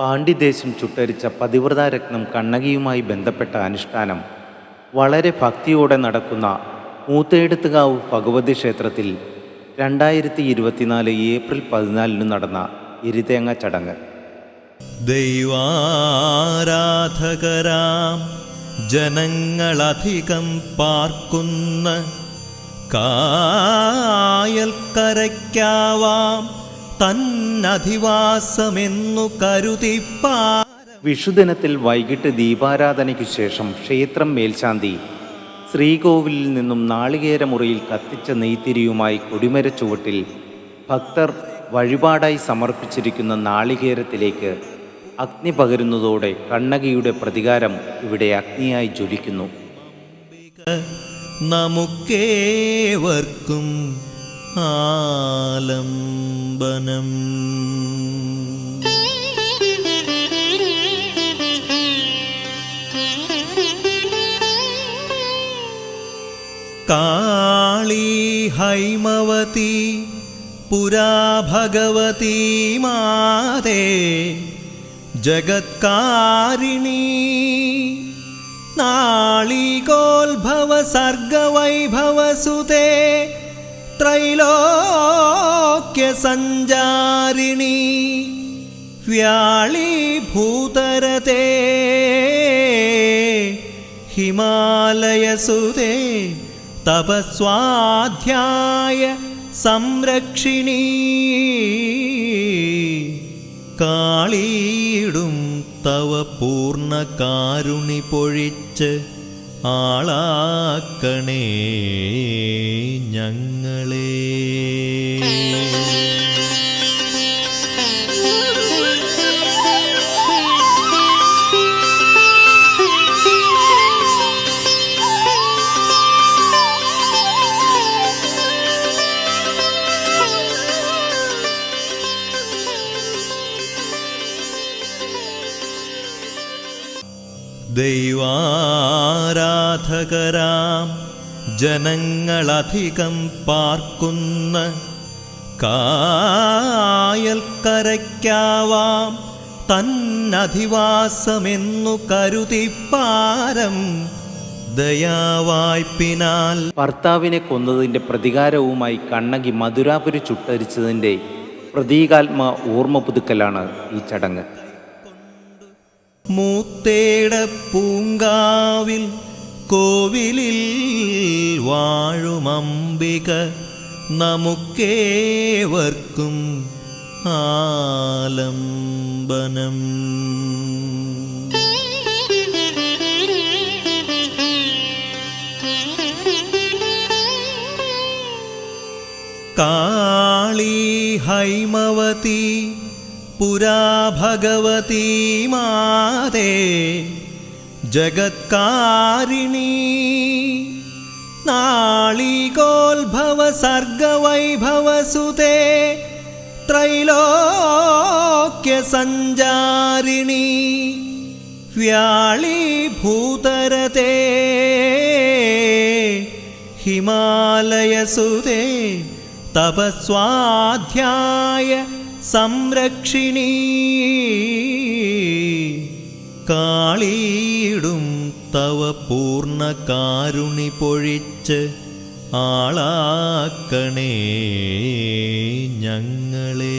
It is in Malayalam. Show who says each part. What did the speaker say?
Speaker 1: പാണ്ഡിദേശം ചുട്ടരിച്ച പതിവ്രതാരത്നം കണ്ണകിയുമായി ബന്ധപ്പെട്ട അനുഷ്ഠാനം വളരെ ഭക്തിയോടെ നടക്കുന്ന മൂത്തേടുത്തുകാവ് ഭഗവതി ക്ഷേത്രത്തിൽ രണ്ടായിരത്തി ഇരുപത്തിനാല് ഏപ്രിൽ പതിനാലിന് നടന്ന എരിതേങ്ങ ചടങ്ങ്.
Speaker 2: ദൈവാരാധകരാം ജനങ്ങളധികം പാർക്കുന്ന കായൽക്കരയ്ക്കാവാം. തന്നധിവാസമെന്നു കരുതിപ്പാ
Speaker 1: വിഷുദിനത്തിൽ വൈകിട്ട് ദീപാരാധനയ്ക്കു ശേഷം ക്ഷേത്രം മേൽശാന്തി ശ്രീകോവിലിൽ നിന്നും നാളികേരമുറിയിൽ കത്തിച്ച നെയ്ത്തിരിയുമായി കൊടിമര ചുവട്ടിൽ ഭക്തർ വഴിപാടായി സമർപ്പിച്ചിരിക്കുന്ന നാളികേരത്തിലേക്ക് അഗ്നി പകരുന്നതോടെ കണ്ണകിയുടെ പ്രതികാരം ഇവിടെ അഗ്നിയായി ജ്വലിക്കുന്നു
Speaker 2: നമുക്കേവർക്കും आलम्बनम् काळी हैमवती पुरा भगवती माते जगत्कारिणी नाळीकोल्भव सर्गवैभवसुते ത്രൈലോക്യ സഞ്ചാരിണി വ്യാളീഭൂതരതേ ഹിമാലയസുതേ തപസ്വാധ്യായ സംരക്ഷിണി. കാളീടും തവ പൂർണ കാരുണി പൊഴിച്ച് ആളാക്കണേ ഞങ്ങളെ. ദൈവാരാധകരാം ജനങ്ങളധികം പാർക്കുന്ന കായൽക്കരയ്ക്കാവാം തന്നധിവാസമെന്നു കരുതിപ്പാരം ദയാവായ്പിനാൽ.
Speaker 1: ഭർത്താവിനെ കൊന്നതിന്റെ പ്രതികാരവുമായി കണ്ണകി മധുരാപുരി ചുട്ടരിച്ചതിന്റെ പ്രതീകാത്മ ഓർമ്മ പുതുക്കലാണ് ഈ ചടങ്ങ്.
Speaker 2: മൂത്തേട പൂങ്കാവിൽ കോവിലിൽ വാഴുമംബിക നമുക്കേവർക്കും ആലംബനം. കാളി ഹൈമവതി पुरा भगवती माते जगत्कारिणी। नाळीकोल्भवसर्गवैभवसुते त्रैलोक्यसञ्जारिणी। व्याळीभूतरते हिमालयसुते तपस्वाध्याय। സംരക്ഷിണീ കാളിയിടും തവ പൂർണ കാരുണി പൊഴിച്ച് ആളാക്കണേ ഞങ്ങളെ.